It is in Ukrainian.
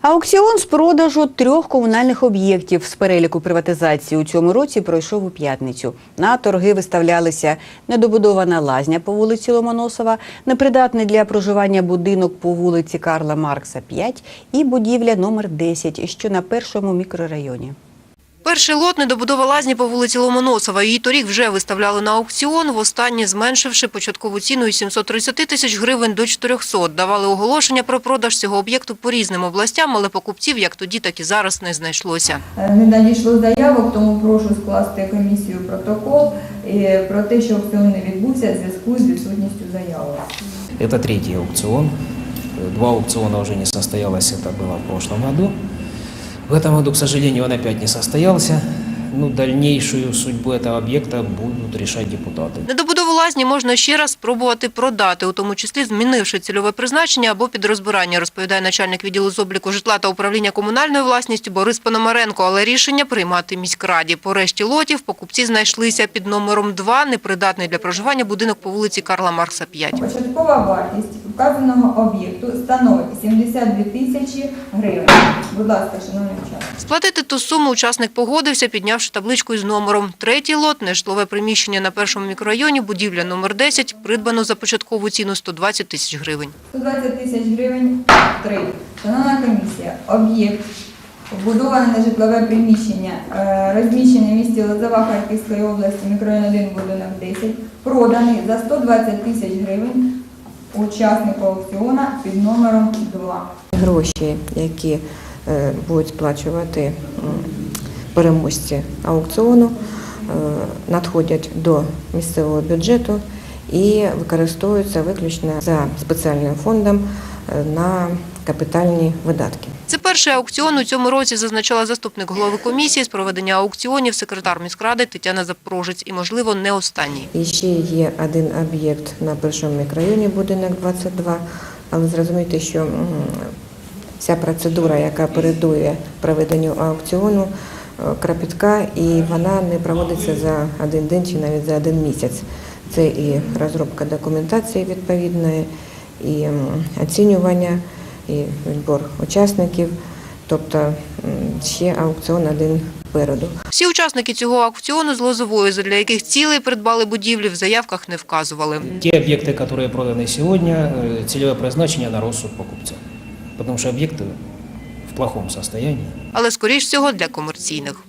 Аукціон з продажу трьох комунальних об'єктів з переліку приватизації у цьому році пройшов у п'ятницю. На торги виставлялися недобудована лазня по вулиці Ломоносова, непридатний для проживання будинок по вулиці Карла Маркса 5 і будівля номер 10, що на першому мікрорайоні. Перший лот недобудова лазні по вулиці Ломоносова. Її торік вже виставляли на аукціон, востаннє зменшивши початкову ціну із 730 тисяч гривень до 400. Давали оголошення про продаж цього об'єкту по різним областям, але покупців як тоді, так і зараз не знайшлося. Е, Не надійшло заявок, тому прошу скласти комісію протокол е, про те, що аукціон не відбувся в зв'язку з відсутністю заявок. Это третий аукцион. Э, Два аукциона уже не состоялось, это было в прошлом году. В этом году, к сожалению, он опять не состоялся. Ну, дальнейшую судьбу этого объекта будут решать депутаты. Недобудову лазні можна ще раз спробувати продати, у тому числі змінивши цільове призначення або під розбирання, розповідає начальник відділу з обліку житла та управління комунальною власністю Борис Пономаренко. Але рішення приймати міськраді. По решті лотів покупці знайшлися під номером 2, непридатний для проживання будинок по вулиці Карла Маркса 5. Початкова вартість вказаного об'єкту становить 72 тисячі гривень. Будь ласка, шановні учасники. Сплатити ту суму учасник погодився, піднявши табличку із номером. Третій лот – нежитлове приміщення на першому мікрорайоні, будівля номер 10, придбано за початкову ціну 120 тисяч гривень. 120 тисяч гривень 3. Шановна комісія, об'єкт вбудоване нежитлове приміщення, е, розміщене в місті Лозова Харківської області, мікрорайон 1, будинок 10, проданий за 120 тисяч гривень учаснику аукціона під номером 2. Гроші, які е, будуть сплачувати переможці аукціону, е, надходять до місцевого бюджету і використовуються виключно за спеціальним фондом е, на капітальні видатки. Це перший аукціон у цьому році, зазначала заступник голови комісії з проведення аукціонів, секретар міськради Тетяна Запорожець. І, можливо, не останній. І ще є один об'єкт на першому мікрорайоні, будинок 22, але зрозумійте, що вся процедура, яка передує проведенню аукціону, е, кропітка, і вона не проводиться за один день чи навіть за один місяць. Це і розробка документації відповідної, і оцінювання, і відбор учасників, тобто м, ще аукціон один попереду. Всі учасники цього аукціону з Лозової, для яких цілей придбали будівлі, в заявках не вказували. Те объекты, которые проданы сегодня, э, целевое предназначение на розсуд покупца. Потому что объекты в плохом состоянии. Але, скоріш всього, для комерційних.